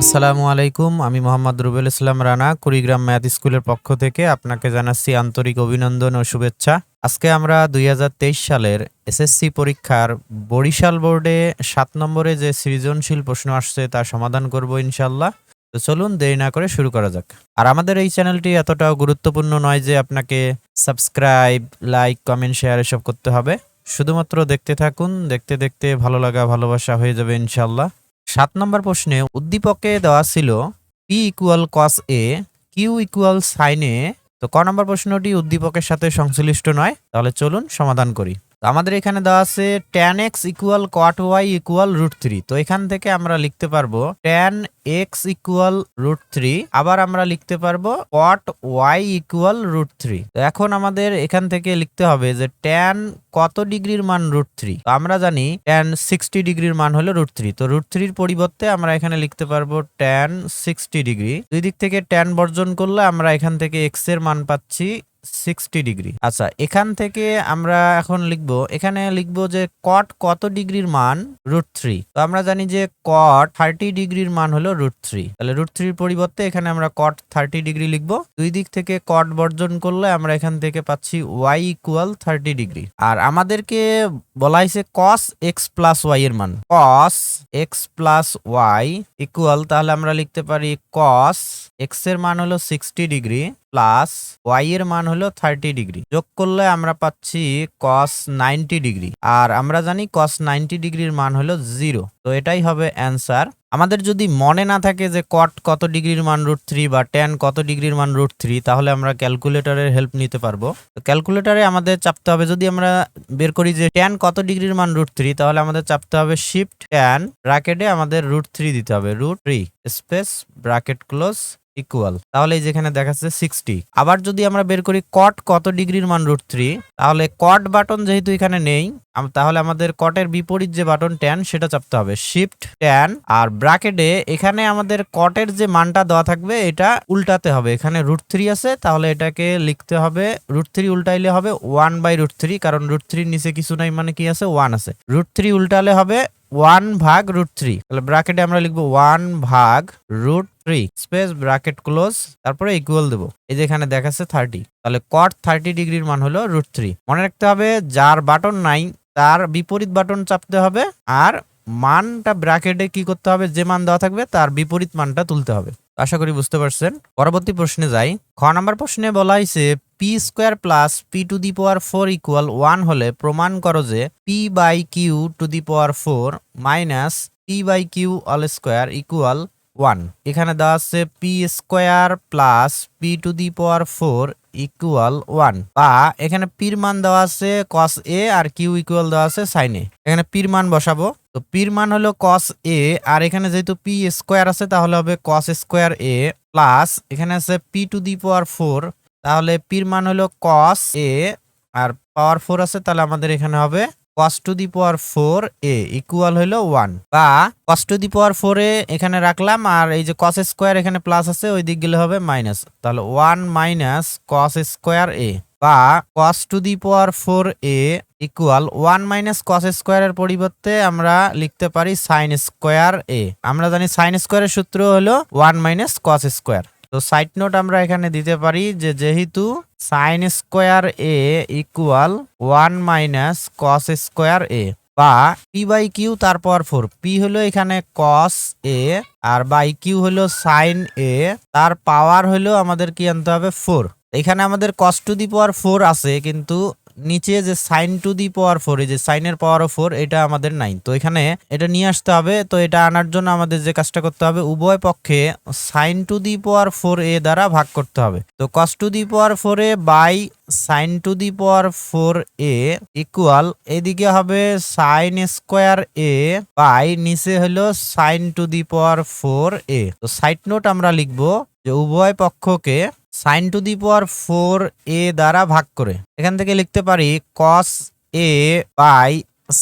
আসসালামু আলাইকুম, আমি মোহাম্মদ রুবেল ইসলাম রানা, কুড়িগ্রাম ম্যাথ স্কুলের পক্ষ থেকে আপনাকে জানাচ্ছি আন্তরিক অভিনন্দন ও শুভেচ্ছা। আজকে আমরা দুই হাজার তেইশ সালের এসএসসি পরীক্ষার বরিশাল বোর্ডে সাত নম্বরে যে সৃজনশীল প্রশ্ন আসছে তার সমাধান করব ইনশাল্লাহ তো চলুন দেরি না করে শুরু করা যাক। আর আমাদের এই চ্যানেলটি এতটাও গুরুত্বপূর্ণ নয় যে আপনাকে সাবস্ক্রাইব, লাইক, কমেন্ট, শেয়ার এসব করতে হবে। শুধুমাত্র দেখতে থাকুন, দেখতে দেখতে ভালো লাগা, ভালোবাসা হয়ে যাবে ইনশাল্লাহ সাত নম্বর প্রশ্নে উদ্দীপকে দেওয়া ছিল P equal cos A Q equal sine A তো ক নম্বর প্রশ্নটি উদ্দীপকের সাথে সংশ্লিষ্ট নয়, তাহলে চলুন সমাধান করি। আমাদের এখানে দেওয়া আছে tan X equal cot Y equal root three তো এখান থেকে আমরা লিখতে পারব tan X equal root three আবার আমরা লিখতে পারব cot Y equal root three এখন আমাদের এখান থেকে লিখতে হবে যে ট্যান কত ডিগ্রির মান রুট থ্রি আমরা জানি ট্যান সিক্সটি ডিগ্রির মান হলো রুট থ্রি তো রুট থ্রির পরিবর্তে আমরা এখানে লিখতে পারব ট্যান সিক্সটি ডিগ্রি দুই দিক থেকে ট্যান বর্জন করলে আমরা এখান থেকে এক্সের মান পাচ্ছি সিক্সটি ডিগ্রি আচ্ছা এখান থেকে আমরা এখন লিখব, এখানে লিখব যে কট কত ডিগ্রির মান? রুট থ্রি তো আমরা জানি যে কট থার্টি ডিগ্রির মান হলো রুট থ্রি তাহলে রুট থ্রির পরিবর্তে এখানে আমরা কট থার্টি ডিগ্রি লিখব। দুই দিক থেকে কট বর্জন করলে আমরা এখান থেকে পাচ্ছি ওয়াই ইকুয়াল থার্টি ডিগ্রি আর আমাদেরকে বলা হয়েছে কস এক্স প্লাস ওয়াই এর মান। Cos X plus Y equal তাহলে আমরা লিখতে পারি কস এক্সের মান হলো সিক্সটি ডিগ্রি প্লাস ওয়াই এর মান হলো থার্টি ডিগ্রি। যোগ করলে আমরা পাচ্ছি কস নাইনটি ডিগ্রি। আর আমরা জানি কস নাইনটি ডিগ্রির মান হলো জিরো তো এটাই হবে অ্যান্সার আমাদের যদি মনে না থাকে যে কট কত ডিগ্রির মান রুট থ্রি বা টেন কত ডিগ্রির মান রুট থ্রি তাহলে আমরা ক্যালকুলেটরের হেল্প নিতে পারব। তো ক্যালকুলেটরে আমাদের চাপতে হবে, যদি আমরা বের করি যে টেন কত ডিগ্রির মান রুট থ্রি তাহলে আমাদের চাপতে হবে শিফট ট্যান ব্র্যাকেটে আমাদের রুট থ্রি দিতে হবে। Root three space bracket close equal তাহলে যেখানে দেখাচ্ছে সিক্সটি আবার যদি আমরা বের করি কট কত ডিগ্রির মান রুট থ্রি তাহলে কট বাটন যেহেতু এখানে নেই তাহলে আমাদের কটের বিপরীত যে বাটন ট্যান সেটা চাপতে হবে। শিফট ট্যান আর ব্র্যাকেটে এখানে আমাদের কটের যে মানটা দেওয়া থাকবে, এটা উল্টাতে হবে। এখানে রুট থ্রি আছে, তাহলে এটাকে লিখতে হবে রুট থ্রি উল্টাইলে হবে ওয়ান বাই রুট থ্রি কারণ রুট থ্রির নিচে কিছু নাই মানে কি আছে? ওয়ান আছে। রুট থ্রি উল্টালে হবে ওয়ান ভাগ রুট থ্রি। তাহলে ব্র্যাকেটে আমরা লিখব ওয়ান ভাগ root three space bracket close তারপরে ইকুয়াল দেবো। এই যে এখানে দেখাচ্ছে থার্টি তাহলে কট থার্টি ডিগ্রির মান হলো রুট থ্রি মনে রাখতে হবে, যার বাটন নাই, তার বিপরীত বাটন চাপতে হবে, আর মানটা ব্র্যাকেটে কি করতে হবে, যে মান দেওয়া থাকবে, তার বিপরীত মানটা তুলতে হবে। আশা করি বুঝতে পারছেন। পরবর্তী প্রশ্নে যাই। খ নাম্বার প্রশ্নে বলা হয়েছে P square plus P to the power four equal one হলে প্রমাণ করো যে P by Q to the power four minus P by Q all square equal one এখানে দেওয়া আছে P square plus P to the power four equal one বা এখানে পির মান দেওয়া আছে কস এ আর কিউ ইকুয়াল দেওয়া আছে সাইন এ এখানে পির মান বসাবো। তো পির মান হলো কস এ আর এখানে যেহেতু পি স্কোয়ার আছে তাহলে হবে কস স্কোয়ার এ প্লাস এখানে আছে P to the power four তাহলে পির মান হলো কস এ আর পাওয়ার ফোর আছে, তাহলে আমাদের এখানে হবে cos to the power four A equal হলো ওয়ান বা cos to the power four এ এখানে রাখলাম, আর এই যে কস স্কোয়ার এখানে প্লাস আছে, ওই দিক গেলে হবে মাইনাস তাহলে one minus cos square A বা cos to the power four A equal one minus cos স্কোয়ারের পরিবর্তে আমরা লিখতে পারি সাইন স্কোয়ার এ আমরা জানি সাইন স্কোয়ারের সূত্র হলো ওয়ান মাইনাস কস স্কোয়ার তো সাইড নোট আমরা এখানে দিতে পারি যে যেহেতু sine square A equal one minus cos square A বা পি বাই কিউ তারপর ফোর পি হলো এখানে কস এ আর বাই কিউ হলো সাইন এ তার পাওয়ার হলো আমাদের কি আনতে হবে? ফোর এখানে আমাদের কস টু দি পাওয়ার ফোর আছে, কিন্তু নিচে যে sine to the power four, এই যে সাইনের পাওয়ার অফ ফোর, এটা আমাদের নাই। তো এখানে এটা নিয়ে আসতে হবে, তো এটা আনার জন্য আমাদের যে কাজটা করতে হবে, উভয় পক্ষে sine to the power four A দ্বারা ভাগ করতে হবে। তো cos to the power four A by sine to the power four A equal এদিকে হবে সাইন স্কোয়ার এ বাই, নিচে হলো sine to the power four A. তো সাইড নোট আমরা লিখব যে উভয় পক্ষকে sine to the power four A দ্বারা ভাগ করে। এখান থেকে লিখতে পারি cos A by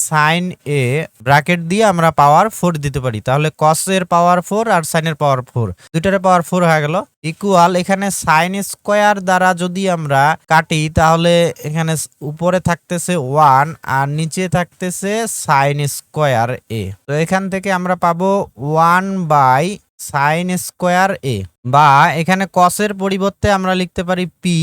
sine A bracket দিয়ে আমরা পাওয়ার ফোর দিতে পারি। তাহলে কস এর পাওয়ার ফোর আর সাইনের পাওয়ার ফোর দুইটার পাওয়ার ফোর হয়ে গেল। ইকুয়াল এখানে সাইন স্কোয়ার দ্বারা যদি আমরা কাটি, তাহলে এখানে উপরে থাকতেছে ওয়ান আর নিচে থাকতেছে সাইন স্কোয়ার এ তো এখান থেকে আমরা পাবো one by sine square A বা এখানে কসের পরিবর্তে আমরা লিখতে পারি পি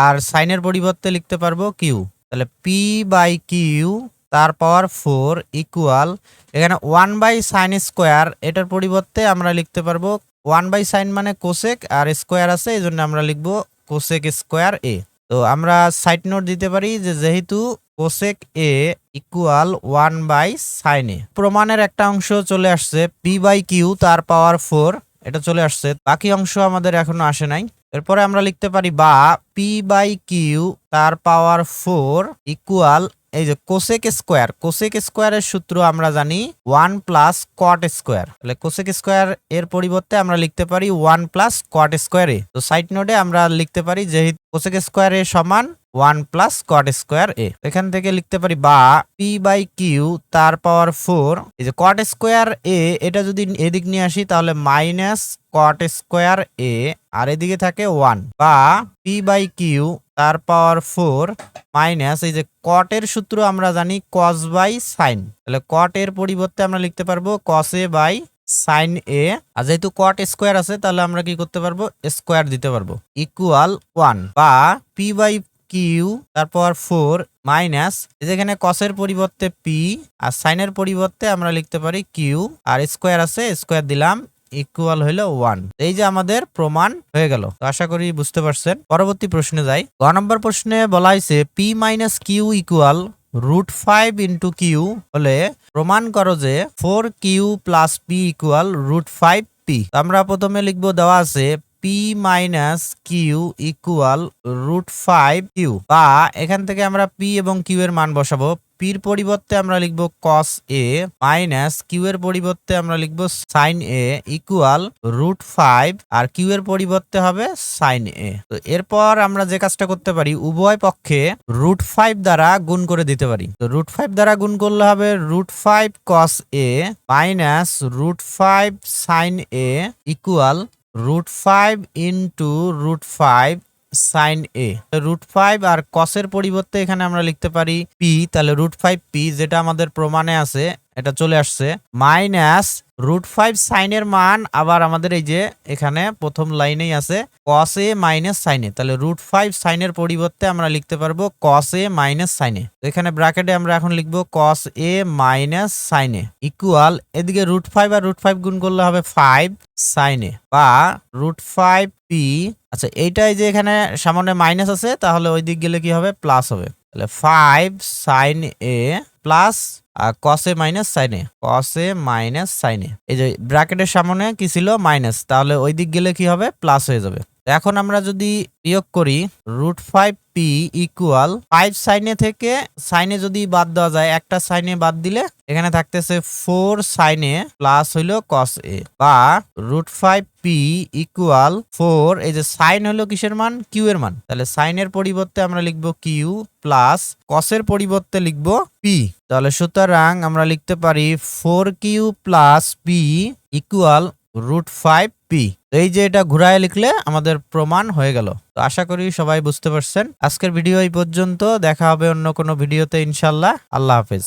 আর সাইনের পরিবর্তে লিখতে পারব কিউ তাহলে পি বাই কিউ তার পাওয়ার ফোর ইকুয়াল এখানে ওয়ান বাই সাইন স্কোয়ার এটার পরিবর্তে আমরা লিখতে পারব ওয়ান বাই সাইন মানে কোসেক আর স্কোয়ার আছে, এই জন্য আমরা লিখব কোসেক স্কোয়ার এ তো আমরা সাইড নোট দিতে পারি যে যেহেতু cosec A equal one by sine A প্রমাণের একটা অংশ চলে আসছে পি বাই কিউ তার পাওয়ার ফোর এটা চলে আসছে। বাকি অংশ আমাদের এখনও আসে নাই। এরপরে আমরা লিখতে পারি বা পি বাই কিউ তার পাওয়ার ফোর ইকুয়াল এই যে কোসেক স্কোয়ার কোসেক স্কোয়ারের সূত্র আমরা জানি ওয়ান প্লাস কট স্কোয়ার তাহলে কোসেক স্কোয়ার এর পরিবর্তে আমরা লিখতে পারি ওয়ান প্লাস কট স্কোয়ার তো সাইড নোটে আমরা লিখতে পারি যেহেতু কোসেক স্কোয়ার সমান one plus cot square A. এখান থেকে লিখতে পারি বা পি বাই কিউ তার পাওয়ার ফোর। এই যে কট স্কোয়ার এ, এটা যদি এদিক নিয়ে আসি তাহলে মাইনাস কট স্কোয়ার এ, আর এদিকে থাকে ওয়ান। বা পি বাই কিউ তার পাওয়ার ফোর মাইনাস এই যে কটের সূত্র আমরা জানি কস বাই সাইন। তাহলে কট এর পরিবর্তে আমরা লিখতে পারব কস এ বাই সাইন এ। আর যেহেতু কট স্কোয়ার আছে তাহলে আমরা কি করতে পারব? স্কোয়ার দিতে পারব। Equal one. বা পি বাই কিউ তারপর ফোর মাইনাস যেখানে কসের পরিবর্তে পি আর সাইনের পরিবর্তে আমরা লিখতে পারি কিউ আর স্কোয়ার আছে স্কোয়ার দিলাম ইকুয়াল হইল ওয়ান এই যে আমাদের প্রমাণ হয়ে গেল। আশা করি বুঝতে পারছেন। পরবর্তী প্রশ্নে যাই। গ নম্বর প্রশ্নে বলা হয়েছে P minus Q equal root five into Q হলে প্রমাণ করো যে four Q plus P equal root five P আমরা প্রথমে লিখব দেওয়া আছে P minus Q equal root five Q বা এখান থেকে আমরা পি এবং কিউ এর মান বসাবো। পির পরিবর্তে আমরা লিখব কস এ মাইনাস কিউ এর পরিবর্তে আমরা লিখব sine A equal root five R Q এর পরিবর্তে হবে সাইন এ তো এরপর আমরা যে কাজটা করতে পারি, উভয় পক্ষে রুট ফাইভ দ্বারা গুণ করে দিতে পারি। তো রুট ফাইভ দ্বারা গুণ করলে হবে root five cos A minus root five sine A equal root five into root five sine A root five আর কসের পরিবর্তে এখানে আমরা লিখতে পারি পি তাহলে রুট ফাইভ পি যেটা আমাদের প্রমাণে আছে, এটা চলে আসছে। মাইনাস রুট ফাইভ সাইনের মান আবার আমাদের এই যে এখানে প্রথম লাইনেই আছে কস এ মাইনাস সাইনে তাহলে রুট ফাইভ সাইনের পরিবর্তে আমরা লিখতে পারব কস এ মাইনাস সাইনে এখানে ব্র্যাকেটে আমরা এখন লিখব কস এ মাইনাস সাইনে ইকুয়াল এদিকে রুট ফাইভ আর রুট ফাইভ গুণ করলে হবে ফাইভ সাইনে বা রুট ফাইভ পি আচ্ছা এইটাই যে এখানে সামনে মাইনাস আছে, তাহলে ওই দিক গেলে কি হবে? প্লাস হবে। তাহলে ফাইভ সাইন এ প্লাস কসে মাইনাস সাইনে কসে মাইনাস সাইনে এই যে ব্র্যাকেটের সামনে কি ছিল? মাইনাস তাহলে ওই দিক গেলে কি হবে? প্লাস হয়ে যাবে। এখন আমরা যদি বিয়োগ করি root five P equal five সাইনে থেকে সাইনে যদি বাদ দেওয়া যায়, একটা সাইনে বাদ দিলে এখানে থাকতেছে ফোর সাইনে প্লাস হইল কস এ বা root five P equal four এই যে সাইন হলো কিসের মান? কিউ এর মান। তাহলে সাইনের পরিবর্তে আমরা লিখব কিউ প্লাস কসের পরিবর্তে লিখব পি তাহলে সুতরাং আমরা লিখতে পারি four Q plus P equal root five P এই যে এটা ঘুরায় লিখলে আমাদের প্রমাণ হয়ে গেল। তো আশা করি সবাই বুঝতে পারছেন। আজকের ভিডিও এই পর্যন্ত। দেখা হবে অন্য কোনো ভিডিওতে ইনশাল্লাহ আল্লাহ হাফিজ.